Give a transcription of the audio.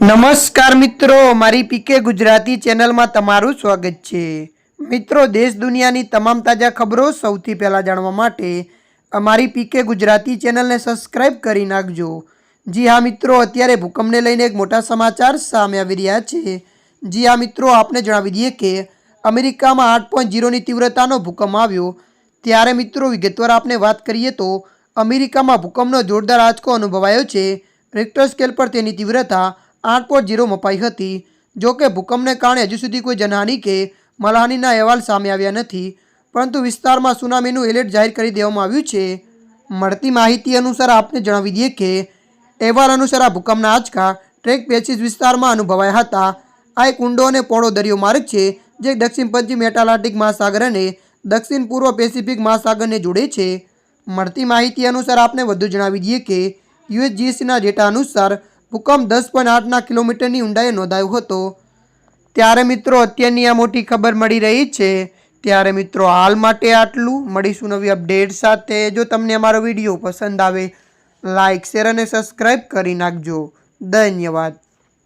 નમસ્કાર મિત્રો, મારી પીકે ગુજરાતી ચેનલમાં તમારું સ્વાગત છે. મિત્રો, દેશ દુનિયાની તમામ તાજા ખબરો સૌથી પહેલાં જાણવા માટે અમારી પીકે ગુજરાતી ચેનલને સબસ્ક્રાઇબ કરી નાખજો. જી હા, મિત્રો, અત્યારે ભૂકંપને લઈને એક મોટા સમાચાર સામે આવી રહ્યા છે. જી હા, મિત્રો, આપને જણાવી દઈએ કે અમેરિકામાં આઠ પોઈન્ટ જીરોની તીવ્રતાનો ભૂકંપ આવ્યો. ત્યારે, મિત્રો, વિગતવાર આપણે વાત કરીએ તો અમેરિકામાં ભૂકંપનો જોરદાર આંચકો અનુભવાયો છે. રેક્ટર સ્કેલ પર તેની તીવ્રતા આઠ પોઈન્ટ જીરો મપાઈ હતી. જો કે ભૂકંપને કારણે હજુ સુધી કોઈ જનહાનિ કે માલહાનિના અહેવાલ સામે આવ્યા નથી. પરંતુ વિસ્તારમાં સુનામીનું એલર્ટ જાહેર કરી દેવામાં આવ્યું છે. મળતી માહિતી અનુસાર આપને જણાવી દઈએ કે અહેવાલ અનુસાર આ ભૂકંપના આંચકા ટ્રેક પેચીસ વિસ્તારમાં અનુભવાયા હતા. આ એક ઊંડો અને પોળો દરિયો માર્ગ છે, જે દક્ષિણ પશ્ચિમ એટલાન્ટિક મહાસાગર અને દક્ષિણ પૂર્વ પેસિફિક મહાસાગરને જોડે છે. મળતી માહિતી અનુસાર આપને વધુ જણાવી દઈએ કે યુએસજીએસસીના ડેટા અનુસાર ભૂકંપ દસ પોઈન્ટ આઠના કિલોમીટરની ઊંડાઈએ નોંધાયો હતો. ત્યારે મિત્રો, અત્યારની આ મોટી ખબર મળી રહી છે. ત્યારે મિત્રો, હાલ માટે આટલું. મળીશું નવી અપડેટ સાથે. જો તમને અમારો વીડિયો પસંદ આવે લાઇક શેર અને સબસ્ક્રાઈબ કરી નાખજો. ધન્યવાદ.